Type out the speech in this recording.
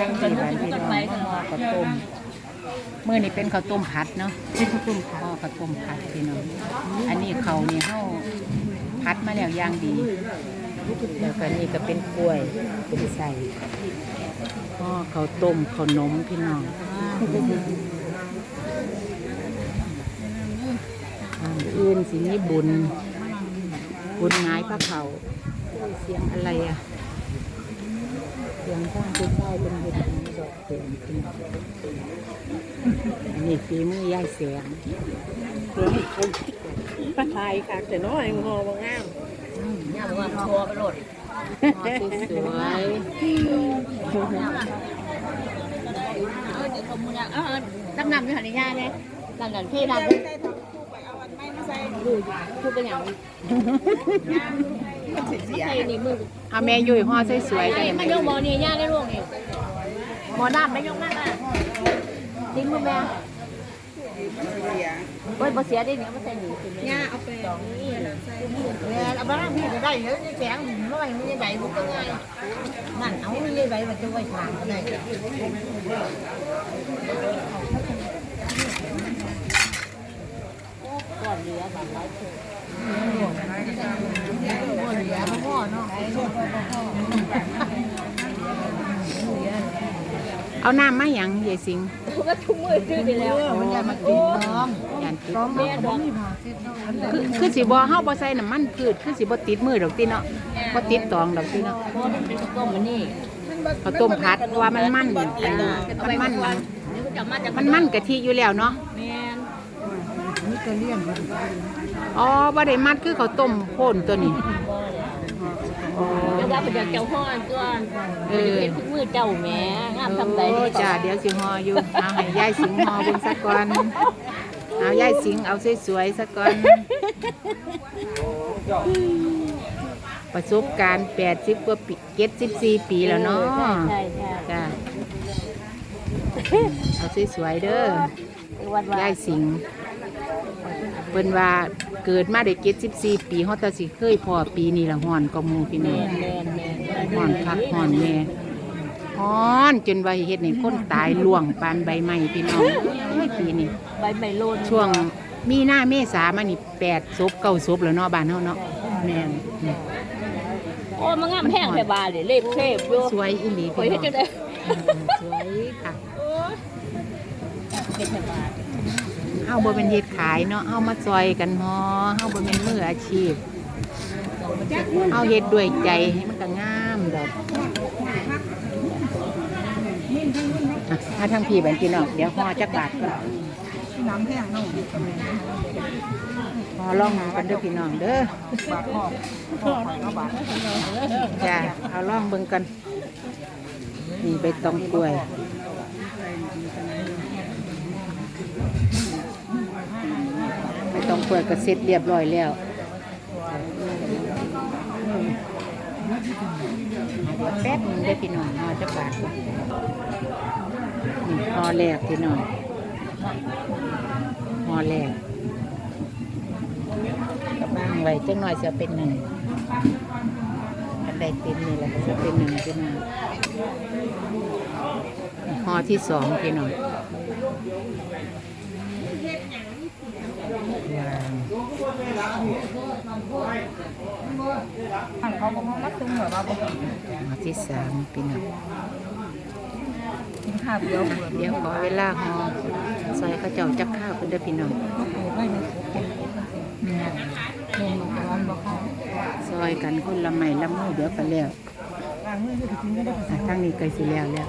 ทั้งสี่วันพี่น้องห่อข้าวต้มเมื่อนี้เป็นข้าวต้มผัดเนาะเป็นข้าวต้มค่ะห่อข้าวต้มผัดพี่น้องอันนี้เขาวนี่เฮาผัดมาแล้วอย่างดีแล้วก็นี่ก็เป็นกล้วยเป็นใส่ห่อข้าวต้มข้าวนมพี่น้องอ่าอื่นสิมีบุญ บุญงายพระเขาโอ้ยเสียงอะไรอะเสียงข้างผู้ชายเป็นเห็ดหยังดอกเสียงนอันนี้ฝีมือยายเสียงปลาไทยค่ะแต่น้อยงอบางงามย่าบอกว่าทัวร์ไปโหลดสวยเออเดี๋ยวขโมยเออน้ำนำอยู่หันในย่าเลยนั่นนั่นพี่น้ำเลยดูพูเป็นอย่าง นี้ใช่นี่มือๆเอาแม่ยุ้ยห่อสวยๆกันไม่ยกหมอนี่ย่าได้ร่วงนี่หมอน้ำไม่ยกนั่นอะทิ้งมือแม่โอ้ยบ่เสียได้เนี่ยบ่ใส่หนีสิแม่ย่าเอาไปสองนี่แม่เอาบ้านพี่ได้เยอะนี่แสงน้อยมันยังไงมันก็ง่ายนั่นเอามันยังไงมันจะไว้ทางได้ ก่อนเหลือแบบไรเถอะก่อนเหลือพ่อ เนาะเอาน้ำมาหยังยายสิงก็ทุ่มมือดื้อไปแล้วมันจะมากินน้องยันติดน้องแม่ดอกคือคือสิบ่เฮาบ่ใส่น้ำมันพืชคือสิบ่ติดมือดอกติเนาะบ่ติดตองดอกติเนาะพ่อมันเป็นต้มมันนี่ข้าวต้มผัดเพราะว่ามันมันอันมันมันนี่ก็จะมาจากมันมันกะทิอยู่แล้วเนาะแม่นนี่ก็เลี่ยงอ๋อบ่ได้มัดคือข้าวต้มโพ่นตัวนี้ อ๋อเดี๋ยวว่าเป็นเจ้าพ่อตัวเป็นทุกมือเจ้าแม่งามทำใดโอ้จ้าเดี๋ยวสิห่ออยู่เอาให้ยายสิงห่อเบิ่งสักก่อนเอายายสิงเอาสวยๆสักก่อนประสบการณ์80กว่าปี74ปีแล้วเนาะใช่ใช่จ้าเอาสวยๆเด้อวันวันยายสิงเพิ่นว่า เกิดมาได้74ปีเฮาแต่สิเคยพอปีนี้ละฮ้อนก็หมู่พี่น้องแม่นแม่นฮ้อนคักฮ้อนแม่ฮ้อนจนว่าเฮ็ดให้คนตายล่วงปานใบไม้พี่น้องเอ้ยปีนี้ ใบไม้โลนช่วงมีหน้าเมษามานี่8ศพ9ศพแล้วเนาะบ้านเฮาเนาะแม่นโอ้มันงามแห้งแต่บาเลยเล็บเทพอยู่สวยอีหลีคอยพี่เฮ็ดน้องจังได๋สวยค่ะเป็นแต่บา เฮาบ่เป็นเฮ็ดขายเนาะเฮามาซอยกันฮอเฮาบ่เป็นมืออาชีพเฮาเฮ็ดด้วยใจให้มันก็งามดอกอะมาทางพี่บันพี่น้องเดี๋ยวห่อจักบาทก่อนน้ำแห้งน้องห่อล่องกันเด้อพี่น้องเด้อบาทพ่ออบาทจ้าเอาล่องเบิ่งกันนี่ใบตองกล้วย ใบตองกล้วยก็เสร็จเรียบร้อยแล้วแป๊บหนึงได้พี่น้องห่อจะบาทนี่ห่อแรกพี่น้องห่อแรกกระบ้างไว้จังหน่อยจะเป็นหนึ่งอันใดเต็มนี่แหละจะเป็นหนึ่งพี่น้องห่อที่สองพี่น้อง มาที่สามพี่น้องกินข้าวเดียวเดี๋ยวขอเวลาหอซอยข้าวเจ้าจักข้าวเพิ่นเด้อพี่น้องไม่ไม่เนี่ยเมนูร้อนบอกเขาซอยกันคนละไม้ละมือเดี๋ยวก็แล้วล้างมือคือกินไม่ได้อะทางนี้ใกลสิแล้วแล้ว